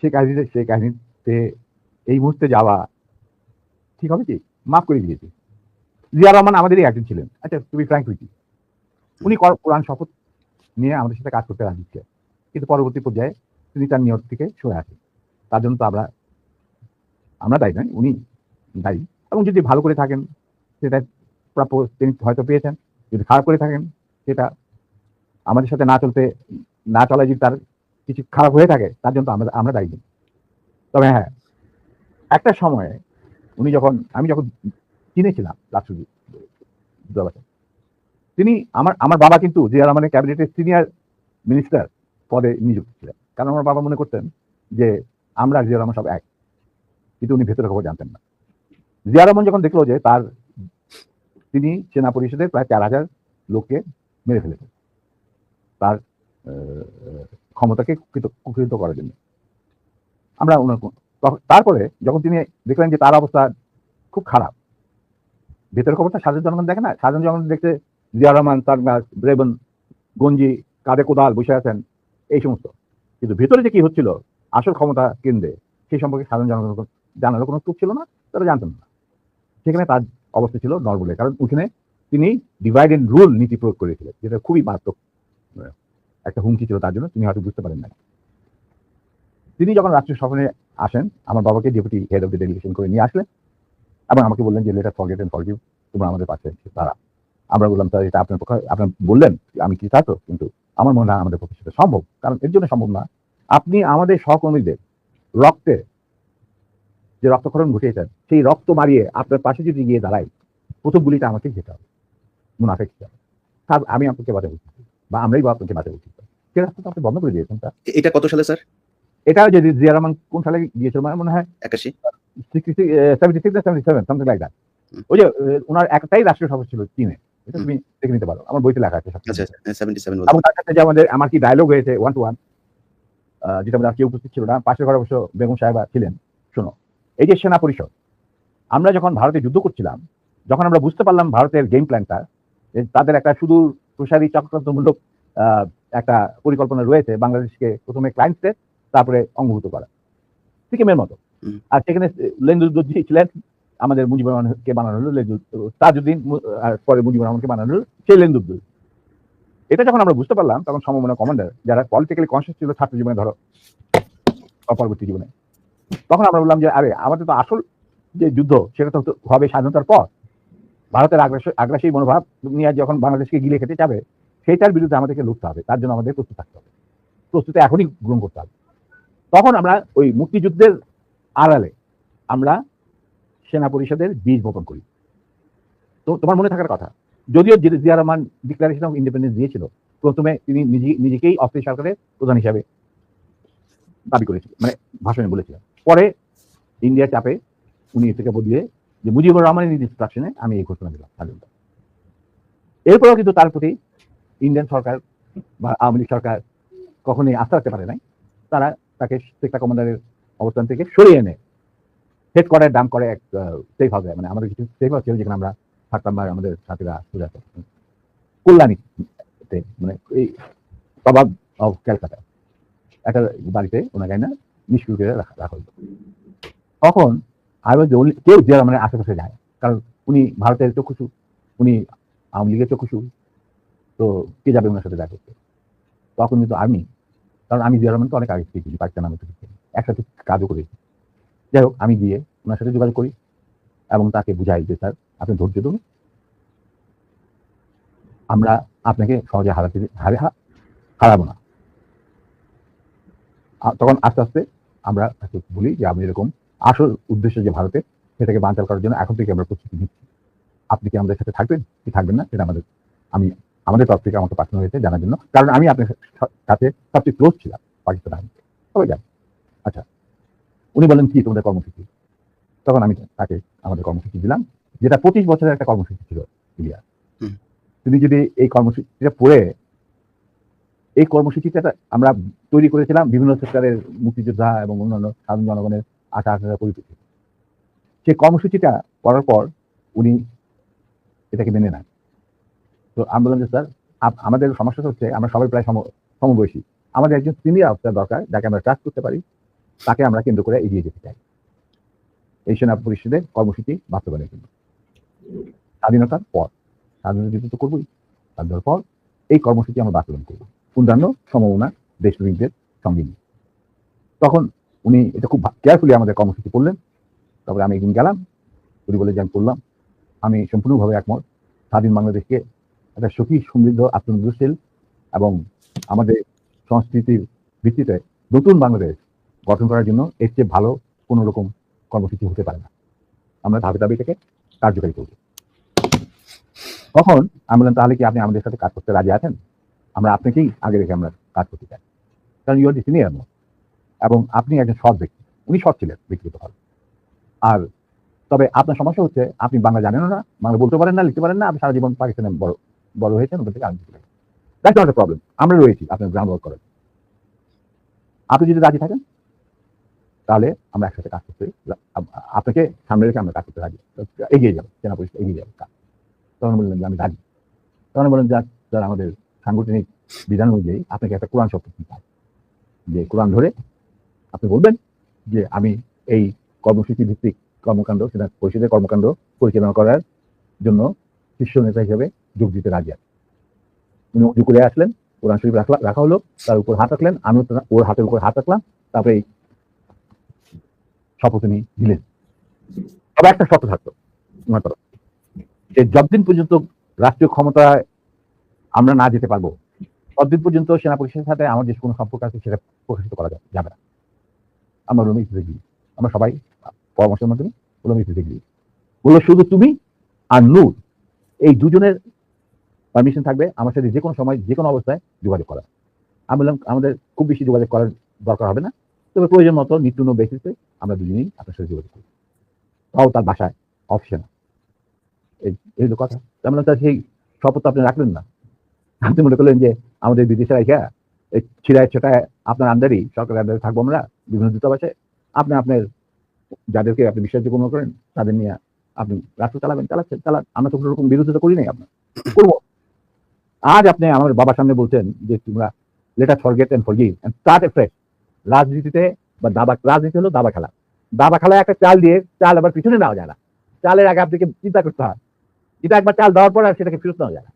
সে কাহিনীতে সেই কাহিনীতে এই মুহূর্তে যাওয়া ঠিক হবে কি? মাফ করে দিয়েছি। জিয়া রহমান আমাদেরই একজন ছিলেন। আচ্ছা তুমি ফ্র্যাঙ্ক উইথ উনি কর- কোরআন শপথ নিয়ে আমাদের সাথে কাজ করতে রাজি কিন্তু পরবর্তী পর্যায়ে তিনি তার নিয়ত থেকে সরে আসেন। তার জন্য তো আমরা আমরা দায়ী নয়, উনি দায়ী। এবং যদি ভালো করে থাকেন, সেটা প্রাপ্য, তিনি হয়তো পেয়েছেন। যদি খারাপ করে থাকেন, সেটা আমাদের সাথে না চলতে, না চলায় যদি তার কিছু খারাপ হয়ে থাকে, তার জন্য আমরা আমরা দায়ী। তবে হ্যাঁ একটা সময়ে উনি যখন, আমি যখন চিনেছিলাম বাবাকে তিনি আমার আমার বাবা কিন্তু জিয়া রহমানের ক্যাবিনেটের সিনিয়র মিনিস্টার পদে নিযুক্ত ছিলেন কারণ আমার বাবা মনে করতেন যে আমরা জিয়া রহমান সব এক, কিন্তু উনি ভেতরের খবর জানতেন না জিয়া রহমান যখন দেখল যে তার, তিনি সেনা পরিষদের প্রায় চার হাজার লোককে মেরে ফেলেছেন তার ক্ষমতাকে কুক্ষিত করার জন্য। আমরা তারপরে যখন তিনি দেখলেন যে তার অবস্থা খুব খারাপ, ভেতরের খবরটা সাধারণ জনগণ দেখে না? সাধারণ জনগণ দেখতে জিয়া রহমান, তার রেবন, গঞ্জি কাঁধে কোদাল বসে আছেন, এই সমস্ত। কিন্তু ভেতরে যে কি হচ্ছিল, আসল ক্ষমতা কেন্দ্রে, সেই সম্পর্কে সাধারণ জনগণ জানারও কোনো সুখ ছিল না, তারা জানতেন না। সেখানে তার অবস্থা ছিল নর্বলে, কারণ ওখানে তিনি ডিভাইড এন্ড রুল নীতি প্রয়োগ করেছিলেন, যেটা খুবই মারাত্মক। একটা হুমকি ছিল তার জন্য, তিনি হয়তো বুঝতে পারেন না তিনি যখন রাষ্ট্রীয় সফরে আসেন, আমার বাবাকে deputy head of the delegation করে নিয়ে আসলেন এবং আমাকে বললেন যে লেটার ফরগেট এন্ড ফরগিভ তোমরা আমাদের পাশে তারা আমরা বললাম স্যার এটা আপনার পক্ষে আপনার বললেন, আমি কি থাকতো কিন্তু আমার মনে হয় আমাদের পক্ষে সেটা সম্ভব, কারণ এর জন্য সম্ভব না। আপনি আমাদের সহকর্মীদের রক্তে যে রক্তক্ষরণ ঘটিয়েছেন, সেই রক্ত মারিয়ে আপনার পাশে যদি গিয়ে দাঁড়াই, প্রথম গুলিটা আমাকে যেতে হবে মুনাফে খেতে হবে। আমি আপনাকে উচিত বা আমরাই বা আপনাকে বাধা উচিত রাস্তা তো আপনি বন্ধ করে দিয়েছেন তা এটা কত সালে স্যার? এটা যদি জিয়া রহমান কোন সালে গিয়েছিল আমার মনে হয় একাশি। Seventy six seventy seven something like that. ওই যে ওনার একটাই রাষ্ট্রীয় সভা ছিল চীনে। এটা তুমি দেখে নিতে পারো। আমার বইতে লেখা আছে আচ্ছা সেভেন্টি সেভেন এবং তার সাথে যে আমাদের আমার কি ডায়লগ হয়েছে ওয়ান টু ওয়ান যেটা আমাদের আর কেউ উপস্থিত ছিল না পাশের ঘরে অবশ্য বেগম সাহেবা ছিলেন শোনো। এই যে সেনা পরিষদ আমরা যখন ভারতে যুদ্ধ করছিলাম যখন আমরা বুঝতে পারলাম ভারতের গেম প্ল্যানটা তাদের একটা সুদূর প্রসারী চক্রান্তমূলক একটা পরিকল্পনা রয়েছে বাংলাদেশকে প্রথমে ক্লায়েন্ট স্টেট তারপরে অঙ্গভূত করা। সিকিমের মতো। আর সেখানে লেন্দুদ্দি ছিলেন আমাদের মুজিবুর রহমানকে বানানো হলো তাজউদ্দিন মু- আর পরে মুজিবুর রহমানকে বানানো হলো সেই লেন্দুদ্দুল এটা যখন আমরা বুঝতে পারলাম তখন সমমনা কমান্ডার যারা পলিটিক্যালি কনসিয়াস ছিল ছাত্র জীবনে ধরো পরবর্তী জীবনে তখন আমরা বললাম যে আরে আমাদের তো আসল যে যুদ্ধ সেটা তো হবে স্বাধীনতার পর। ভারতের আগ্রাসী আগ্রাসী মনোভাব নিয়ে যখন বাংলাদেশকে গিলে খেতে যাবে সেইটার বিরুদ্ধে আমাদেরকে লড়তে হবে, তার জন্য আমাদের প্রস্তুত থাকতে হবে। প্রস্তুতি এখনই গ্রহণ করতে হবে। তখন আমরা ওই মুক্তিযুদ্ধের আড়ালে আমরা সেনা পরিষদের বীজ বপন করি। তো তোমার মনে থাকার কথা, যদিও Zia Rahman declaration of independence দিয়েছিল, প্রথমে তিনি নিজে, নিজেকেই অস্থায়ী সরকারের প্রধান হিসাবে দাবি করেছিল মানে ভাষণে বলেছিলেন। পরে ইন্ডিয়ার চাপে উনি থেকে বদলিয়ে যে মুজিবুর রহমানের ইনস্ট্রাকশনে আমি এই ঘোষণা দিলাম, স্বাধীনতা। এরপরেও কিন্তু তার প্রতি ইন্ডিয়ান সরকার বা আওয়ামী লীগ সরকার কখনোই আস্থা রাখতে পারে নাই। তারা তাকে সেক্টর কমান্ডারের অবস্থান থেকে সরিয়ে এনে সেট করে, দাম করে, এক সেফ হাউসে মানে আমাদের কিছু সেফ হাউস ছিল যেখানে আমরা থাকতাম বা আমাদের সাথীরা পূজা করতাম কল্যাণী মানে এই প্রভাব অফ ক্যালকাটা। একটা বাড়িতে ওনাকে না নিষ্ক্রিয় করে রাখা রাখা তখন আই ওয়াজ কেউ যে মানে আশেপাশে যায়, কারণ উনি ভারতের চক্ষুষু উনি আওয়ামী লীগের চক্ষুষু তো কে যাবে ওনার সাথে দেখা করতে? তখন কিন্তু আমি, কারণ আমি জিয়া রহমানকে অনেক আগে থেকে পাকিস্তান নামে থেকে একসাথে কাজও করেছি। যাই হোক, আমি গিয়ে ওনার সাথে যোগাযোগ করি এবং তাকে বুঝাই যে, স্যার, আপনি ধৈর্য ধরুন। আমরা আপনাকে সহজে হারাতে হারে হারাবো না। তখন আস্তে আস্তে আমরা তাকে বলি যে আমি এরকম আসল উদ্দেশ্য যে ভারতে সেটাকে বাঞ্চাল করার জন্য এখন থেকে আমরা প্রস্তুতি নিচ্ছি। আপনি কি আমাদের সাথে থাকবেন? কি থাকবেন না? সেটা আমাদের, আমি আমাদের তরফ থেকে আমাকে পাঠানো হয়েছে জানার জন্য। কারণ আমি আপনার সাথে সবচেয়ে ক্লোজ ছিলাম পাকিস্তান আর্মিতে সবাই জানেন আচ্ছা উনি বলেন কি তোমাদের কর্মসূচি? তখন আমি তাকে আমাদের কর্মসূচি দিলাম যেটা পঁচিশ বছরের একটা কর্মসূচি ছিল ইলিয়াস তুমি যদি এই কর্মসূচিটা পড়ে এই কর্মসূচিটা আমরা তৈরি করেছিলাম বিভিন্ন সেক্টরের মুক্তিযোদ্ধা এবং অন্যান্য সাধারণ জনগণের আশা আকাঙ্ক্ষা পরিপ্রেক্ষিতে। সেই কর্মসূচিটা করার পর উনি এটাকে মেনে নেন। তো আমি বললাম যে স্যার আমাদের সমস্যা হচ্ছে আমরা সবাই প্রায় সম- সমবয়সী। আমাদের একজন সিনিয়র অফিসার দরকার, যাকে আমরা ট্রাস্ট করতে পারি, তাকে আমরা কেন্দ্র করে এগিয়ে যেতে চাই। এই সেনা পরিষদের কর্মসূচি বাস্তবায়নের জন্য। স্বাধীনতার পর, স্বাধীনতা যুদ্ধ তো করবোই, স্বাধীনতার পর এই কর্মসূচি আমরা বাস্তবায়ন করব। অন্যান্য সম্ভাবনা দেশপ্রেমিকদের সঙ্গে নিয়ে। তখন উনি এটা খুব কেয়ারফুলি আমাদের কর্মসূচি করলেন। তারপরে আমি একদিন গেলাম, উনি বলে যে, আমি করলাম। আমি সম্পূর্ণভাবে একমত। স্বাধীন বাংলাদেশকে একটা সুখী, সমৃদ্ধ, আত্মনির্ভরশীল এবং আমাদের সংস্কৃতির ভিত্তিতে নতুন বাংলাদেশ গঠন করার জন্য এর চেয়ে ভালো কোনো রকম কর্মসূচি হতে পারে না। আমরা ধাপে ধাপে এটাকে কার্যকারী করব। তখন আমি বললাম, তাহলে কি আপনি আমাদের সাথে কাজ করতে রাজি আছেন? আমরা আপনাকেই আগে রেখে আমরা কাজ করতে চাই। কারণ ইউর সিনিয়র এবং আপনি একজন সৎ ব্যক্তি। উনি সৎ ছিলেন ব্যক্তিগতভাবে আর তবে আপনার সমস্যা হচ্ছে, আপনি বাংলা জানেন না, বাংলা বলতে পারেন না, লিখতে পারেন না, আপনি সারা জীবন পাকিস্তানে বড় বড় হয়েছেন ওখান থেকে আমি দ্যাটস নট প্রবলেম আমরা রয়েছি, আপনার গ্রাউন্ড ওয়ার্ক করার। আপনি যদি রাজি থাকেন, তাহলে আমরা একসাথে কাজ করতে, আপনাকে সামনে রেখে আমরা কাজ করতে রাজি। এগিয়ে যাব সেনা পরিষদ এগিয়ে যাব কাজ। তখন বললেন যে আমি রাজি। তখন বললেন যা যারা আমাদের সাংগঠনিক বিধান অনুযায়ী আপনাকে একটা কোরআন শব্দ দিতে হবে। যে কোরআন ধরে আপনি বলবেন যে, আমি এই কর্মসূচি ভিত্তিক কর্মকাণ্ড, সেটা পরিষদের কর্মকাণ্ড পরিচালনা করার জন্য শীর্ষ নেতা হিসেবে যোগ দিতে রাজি আছি। উনি উঁচু করে আসলেন কোরআন শরীফ রাখলা রাখা হলো, তার উপর হাত রাখলেন, আমিও ওর হাতের উপর হাত রাখলাম, তারপরে এই শপথ উনি দিলেন তবে একটা শর্ত থাকতো ওনার তরফ যে যতদিন পর্যন্ত রাষ্ট্রীয় ক্ষমতায় আমরা না যেতে পারব, ততদিন পর্যন্ত সেনা পরিষদের সাথে আমার যে কোনো সম্পর্ক আছে, সেটা প্রকাশিত করা যাবে না। আমরা রুমে ইস্যুতে গিয়ে আমরা সবাই পরামর্শের মাধ্যমে রুমে গিয়ে বলল, শুধু তুমি আর নূর, এই দুজনের পারমিশন থাকবে আমার সাথে যে কোনো সময় যে কোনো অবস্থায় যোগাযোগ করা আমি বললাম, আমাদের খুব বেশি যোগাযোগ করার দরকার হবে না। তবে প্রয়োজন মতো নিত্য বেসিসে আমরা দুজনেই আপনার সাথে যোগাযোগ করি। তাও তার বাসায় অফিসে না। এই কথা। তার মানে তার সেই শপথ আপনি রাখলেন না। আপনি মনে করলেন যে আমাদের বিদেশে রাখা এই ছিড়ায় ছোটায় আপনার আন্ডারই সরকারের আন্ডারে থাকব আমরা, বিভিন্ন দূতাবাসে। আপনি আপনার যাদেরকে আপনি বিশ্বাসযোগ্য মনে করেন, তাদের নিয়ে আপনি রাষ্ট্র চালাবেন, চালাচ্ছেন, চালান। আমরা তো কোনো রকম বিরোধিতা করি নাই আপনার। করব। আজ আপনি আমার বাবার সামনে বলছেন যে তোমরা later forget and forgive and start a fresh রাজনীতিতে বা দাবা, রাজনীতি হলো দাবা খেলা। দাবা খেলায় একটা চাল দিয়ে চাল আবার পিছনে নেওয়া যায় না। চালের আগে আপনাকে চিন্তা করতে হয়। এটা একবার চাল দেওয়ার পর আর সেটাকে ফেরত নেওয়া যায় না।